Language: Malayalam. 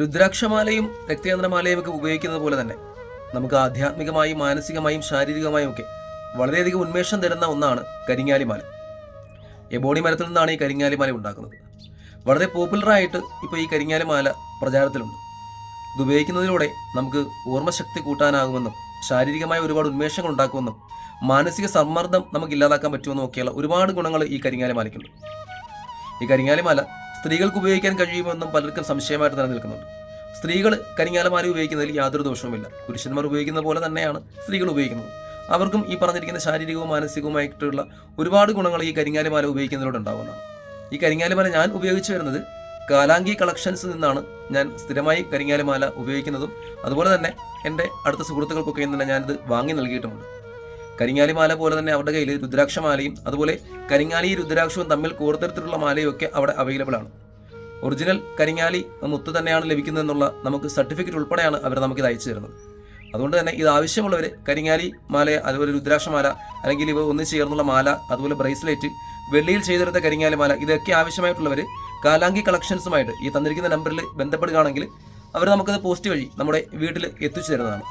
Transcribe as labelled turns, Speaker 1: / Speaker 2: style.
Speaker 1: രുദ്രാക്ഷമാലയും രക്തചന്ദ്രമാലയും ഒക്കെ ഉപയോഗിക്കുന്നത് പോലെ തന്നെ നമുക്ക് ആധ്യാത്മികമായും മാനസികമായും ശാരീരികമായും ഒക്കെ വളരെയധികം ഉന്മേഷം തരുന്ന ഒന്നാണ് കരിങ്ങാലിമാല എബോണി മരത്തിൽ നിന്നാണ് ഈ കരിങ്ങാലിമാല ഉണ്ടാക്കുന്നത്. വളരെ പോപ്പുലറായിട്ട് ഇപ്പോൾ ഈ കരിങ്ങാലിമാല പ്രചാരത്തിലുണ്ട്. ഇത് ഉപയോഗിക്കുന്നതിലൂടെ നമുക്ക് ഓർമ്മശക്തി കൂട്ടാനാകുമെന്നും ശാരീരികമായ ഒരുപാട് ഉന്മേഷങ്ങൾ ഉണ്ടാക്കുമെന്നും മാനസിക സമ്മർദ്ദം നമുക്ക് ഇല്ലാതാക്കാൻ പറ്റുമെന്നും ഒക്കെയുള്ള ഒരുപാട് ഗുണങ്ങൾ ഈ കരിങ്ങാലിമാലയ്ക്കുണ്ട് ഈ കരിങ്ങാലിമാല സ്ത്രീകൾക്ക് ഉപയോഗിക്കാൻ കഴിയുമെന്നും പലർക്കും സംശയമായിട്ട് നിലനിൽക്കുന്നുണ്ട് സ്ത്രീകൾ കരിങ്ങാലമാരി ഉപയോഗിക്കുന്നതിൽ യാതൊരു ദോഷവുമില്ല. പുരുഷന്മാർ ഉപയോഗിക്കുന്ന പോലെ തന്നെയാണ് സ്ത്രീകൾ ഉപയോഗിക്കുന്നത്. അവർക്കും ഈ പറഞ്ഞിരിക്കുന്ന ശാരീരികവും മാനസികവുമായിട്ടുള്ള ഒരുപാട് ഗുണങ്ങൾ ഈ കരിങ്ങാലിമാല ഉപയോഗിക്കുന്നതിലൂടെ ഉണ്ടാകുന്നതാണ് ഈ കരിങ്ങാലിമാല ഞാൻ ഉപയോഗിച്ചു വരുന്നത് കാലാങ്കി കളക്ഷൻസ് നിന്നാണ് ഞാൻ സ്ഥിരമായി കരിങ്ങാലിമാല ഉപയോഗിക്കുന്നതും അതുപോലെ തന്നെ എന്റെ അടുത്ത സുഹൃത്തുക്കൾക്കൊക്കെ തന്നെ ഞാനിത് വാങ്ങി നൽകിയിട്ടുമുണ്ട്. കരിങ്ങാലിമാല പോലെ തന്നെ അവരുടെ കയ്യിൽ രുദ്രാക്ഷമാലയും അതുപോലെ കരിങ്ങാലി രുദ്രാക്ഷവും തമ്മിൽ കോർത്തെടുത്തിട്ടുള്ള മാലയും ഒക്കെ അവിടെ അവൈലബിൾ ആണ്. ഒറിജിനൽ കരിങ്ങാലി മുത്ത് തന്നെയാണ് ലഭിക്കുന്നതെന്നുള്ള നമുക്ക് സർട്ടിഫിക്കറ്റ് ഉൾപ്പെടെയാണ് അവർ നമുക്ക് ഇത് അയച്ചു തരുന്നത്. അതുകൊണ്ട് തന്നെ ഇത് ആവശ്യമുള്ളവർ കരിങ്ങാലി മാല അതുപോലെ രുദ്രാക്ഷമാല അല്ലെങ്കിൽ ഇവ ഒന്നിച്ച് ചേർന്നുള്ള മാല അതുപോലെ ബ്രേസ്ലെറ്റ് വെള്ളിയിൽ ചെയ്തെടുത്ത കരിങ്ങാലി മാല ഇതൊക്കെ ആവശ്യമായിട്ടുള്ളവർ കാലാങ്കി കളക്ഷൻസുമായിട്ട് ഈ തന്നിരിക്കുന്ന നമ്പറിൽ ബന്ധപ്പെടുകയാണെങ്കിൽ അവർ നമുക്കത് പോസ്റ്റ് വഴി നമ്മുടെ വീട്ടിൽ എത്തിച്ചു തരുന്നതാണ്.